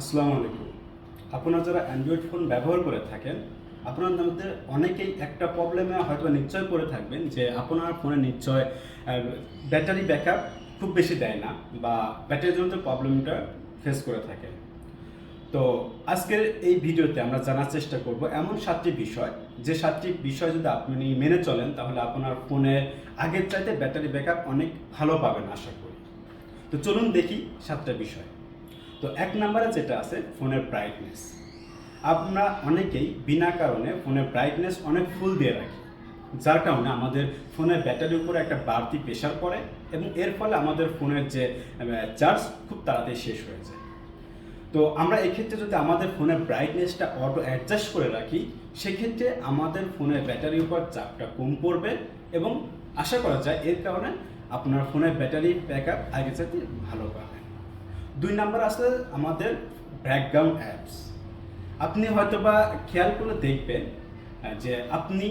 আসসালামু আলাইকুম। আপনারা যারা অ্যান্ড্রয়েড ফোন ব্যবহার করে থাকেন আপনার মধ্যে অনেকেই একটা প্রবলেমে হয়তো নিশ্চয় পড়ে থাকবেন যে আপনার ফোনে নিশ্চয় ব্যাটারি ব্যাকআপ খুব বেশি দেয় না বা ব্যাটারির জন্য প্রবলেমটা ফেস করে থাকে। তো আজকের এই ভিডিওতে আমরা জানার চেষ্টা করব এমন সাতটি বিষয়। যে সাতটি বিষয় যদি আপনি মেনে চলেন, তাহলে আপনার ফোনে আগের চাইতে ব্যাটারি ব্যাকআপ অনেক ভালো পাবেন, আশা করি। তো চলুন দেখি সাতটা বিষয়। তো এক নম্বরে যেটা আছে, ফোনের ব্রাইটনেস আমরা অনেকেই বিনা কারণে ফোনের ব্রাইটনেস অনেক ফুল দিয়ে রাখি। যার কারণে আমাদের ফোনের ব্যাটারির উপরে একটা বাড়তি প্রেশার পড়ে এবং এর ফলে আমাদের ফোনের যে চার্জ খুব তাড়াতাড়ি শেষ হয়ে যায়। তো আমরা এক্ষেত্রে যদি আমাদের ফোনের ব্রাইটনেসটা অটো অ্যাডজাস্ট করে রাখি, সেক্ষেত্রে আমাদের ফোনের ব্যাটারির উপর চাপটা কম পড়বে এবং আশা করা যায় এর কারণে আপনার ফোনের ব্যাটারি ব্যাকআপ আগে চাইতে ভালো পাবেন দুই নাম্বার আছে আমাদের ব্যাকগ্রাউন্ড অ্যাপস আপনি হয়তোবা খেয়াল করে দেখবেন যে আপনি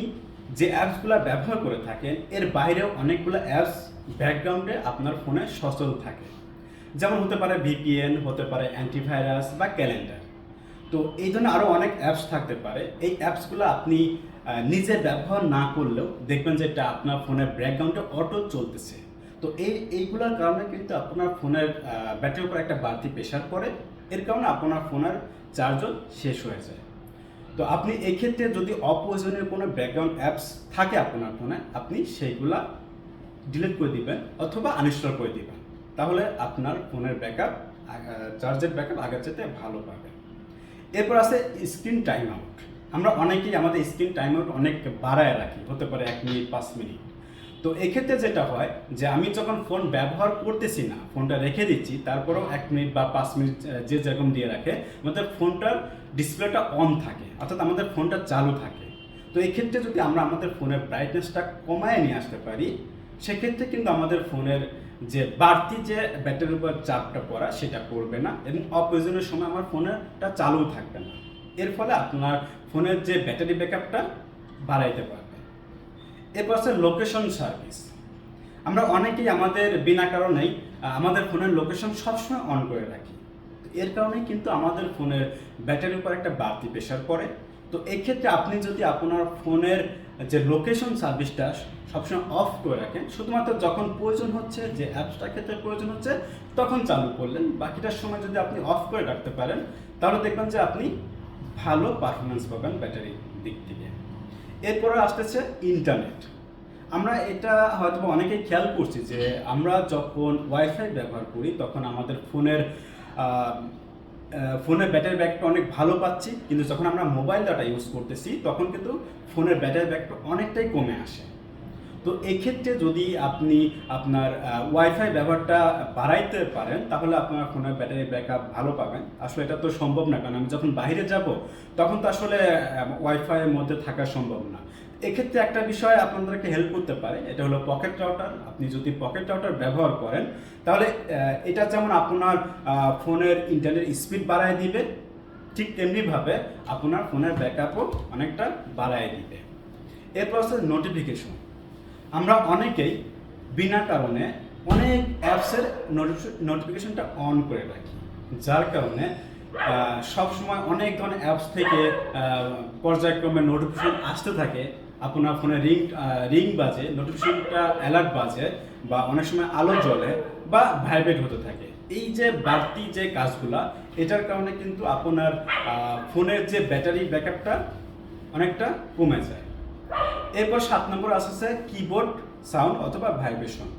যে অ্যাপসগুলো ব্যবহার করে থাকেন, এর বাইরেও অনেকগুলো অ্যাপস ব্যাকগ্রাউন্ডে আপনার ফোনে সচল থাকে। যেমন হতে পারে ভিপিএন হতে পারে অ্যান্টিভাইরাস বা ক্যালেন্ডার তো এই ধরনের আরও অনেক অ্যাপস থাকতে পারে। এই অ্যাপসগুলো আপনি নিজে ব্যবহার না করলেও দেখবেন যে এটা আপনার ফোনের ব্যাকগ্রাউন্ডে অটো চলতেছে। তো এই, এইগুলোর কারণে কিন্তু আপনার ফোনের ব্যাটারির উপর একটা বাড়তি প্রেশার পড়ে। এর কারণে আপনার ফোনের চার্জও শেষ হয়ে যায়। তো আপনি এক্ষেত্রে যদি অপ্রয়োজনীয় কোনো ব্যাকগ্রাউন্ড অ্যাপস থাকে আপনার ফোনে, আপনি সেইগুলা ডিলিট করে দিবেন অথবা আনইনস্টল করে দিবেন। তাহলে আপনার ফোনের ব্যাকআপ চার্জের ব্যাকআপ আগের চাইতে ভালো পাবেন এরপর আছে স্ক্রিন টাইম আউট আমরা অনেকেই আমাদের স্ক্রিন টাইম আউট অনেক বাড়ায় রাখি। হতে পারে এক মিনিট, পাঁচ মিনিট। তো এক্ষেত্রে যেটা হয় যে আমি যখন ফোন ব্যবহার করতেছি না ফোনটা রেখে দিচ্ছি, তারপরেও এক মিনিট বা পাঁচ মিনিট যে যেরকম দিয়ে রাখে, আমাদের ফোনটার ডিসপ্লেটা অন থাকে, অর্থাৎ আমাদের ফোনটা চালু থাকে। তো এক্ষেত্রে যদি আমরা আমাদের ফোনের ব্রাইটনেসটা কমায় নিয়ে আসতে পারি, সেক্ষেত্রে কিন্তু আমাদের ফোনের যে বাড়তি যে ব্যাটারির উপর চাপটা পড়া, সেটা করবে না এবং অপ্রয়োজনীয় সময় আমার ফোনেরটা চালু থাকবে না। এর ফলে আপনার ফোনের যে ব্যাটারি ব্যাকআপটা বাড়াইতে পারবে। এরপর আছে লোকেশন সার্ভিস আমরা অনেকেই আমাদের বিনা কারণেই আমাদের ফোনের লোকেশন সবসময় অন করে রাখি। এর কারণে কিন্তু আমাদের ফোনের ব্যাটারির উপর একটা বাড়তি প্রেশার পড়ে। তো এক্ষেত্রে আপনি যদি আপনার ফোনের যে লোকেশন সার্ভিসটা সবসময় অফ করে রাখেন, শুধুমাত্র যখন প্রয়োজন হচ্ছে যে অ্যাপসটা ক্ষেত্রে প্রয়োজন হচ্ছে, তখন চালু করলেন। বাকিটার সময় যদি আপনি অফ করে রাখতে পারেন, তাহলে দেখবেন যে আপনি ভালো পারফরমেন্স পাবেন ব্যাটারির দিক থেকে। এরপরে আসতেছে ইন্টারনেট আমরা এটা হয়তো অনেকেই খেয়াল করছি যে আমরা যখন ওয়াইফাই ব্যবহার করি, তখন আমাদের ফোনের ফোনের ব্যাটারি ব্যাকটা অনেক ভালো পাচ্ছি। কিন্তু যখন আমরা মোবাইল ডাটা ইউজ করতেছি, তখন কিন্তু ফোনের ব্যাটারি ব্যাকটা অনেকটাই কমে আসে। তো এক্ষেত্রে যদি আপনি আপনার ওয়াইফাই ব্যবহারটা বাড়াইতে পারেন, তাহলে আপনার ফোনের ব্যাটারি ব্যাকআপ ভালো পাবেন। আসলে এটা তো সম্ভব না, কারণ আমি যখন বাইরে যাব, তখন তো আসলে ওয়াইফাইয়ের মধ্যে থাকা সম্ভব না। এক্ষেত্রে একটা বিষয় আপনাদেরকে হেল্প করতে পারে, এটা হলো পকেট রাউটার আপনি যদি পকেট রাউটার ব্যবহার করেন, তাহলে এটা যেমন আপনার ফোনের ইন্টারনেট স্পিড বাড়ায় দিবে, ঠিক তেমনিভাবে আপনার ফোনের ব্যাকআপও অনেকটা বাড়ায় দিবে। এরপর আছে নোটিফিকেশন আমরা অনেকেই বিনা কারণে অনেক অ্যাপসের নোটিফিকেশনটা অন করে রাখি। যার কারণে সব সময় অনেক ধরনের অ্যাপস থেকে পর্যায়ক্রমে নোটিফিকেশন আসতে থাকে। আপনার ফোনে রিং রিং বাজে নোটিফিকেশনটা অ্যালার্ট বাজে বা অনেক সময় আলো জ্বলে বা ভাইব্রেট হতে থাকে। এই যে বাড়তি যে কাজগুলা, এটার কারণে কিন্তু আপনার ফোনের যে ব্যাটারি ব্যাকআপটা অনেকটা কমে যায়। এরপর সাত নম্বর আসছে কিবোর্ড সাউন্ড অথবা ভাইব্রেশন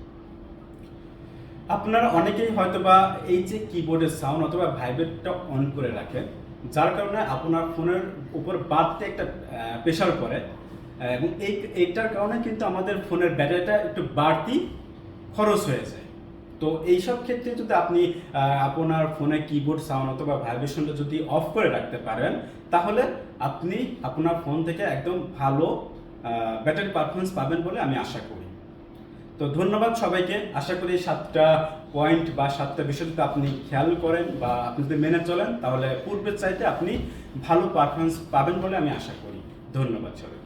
আপনারা অনেকেই হয়তোবা এই যে কিবোর্ডের সাউন্ড অথবা ভাইব্রেটটা অন করে রাখেন, যার কারণে আপনার ফোনের উপর বাড়তে একটা প্রেশার পড়ে। এবং এই, এইটার কারণে কিন্তু আমাদের ফোনের ব্যাটারিটা একটু বাড়তি খরচ হয়ে যায়। তো এইসব ক্ষেত্রে যদি আপনি আপনার ফোনে কিবোর্ড সাউন্ড অথবা ভাইব্রেশনটা যদি অফ করে রাখতে পারেন, তাহলে আপনি আপনার ফোন থেকে একদম ভালো ব্যাটারি পারফরমেন্স পাবেন বলে আমি আশা করি। তো ধন্যবাদ সবাইকে। আশা করি সাতটা পয়েন্ট বা সাতটা বিষয় আপনি খেয়াল করেন বা আপনি যদি মেনে চলেন, তাহলে পূর্বের চাইতে আপনি ভালো পারফরমেন্স পাবেন বলে আমি আশা করি। ধন্যবাদ সবাই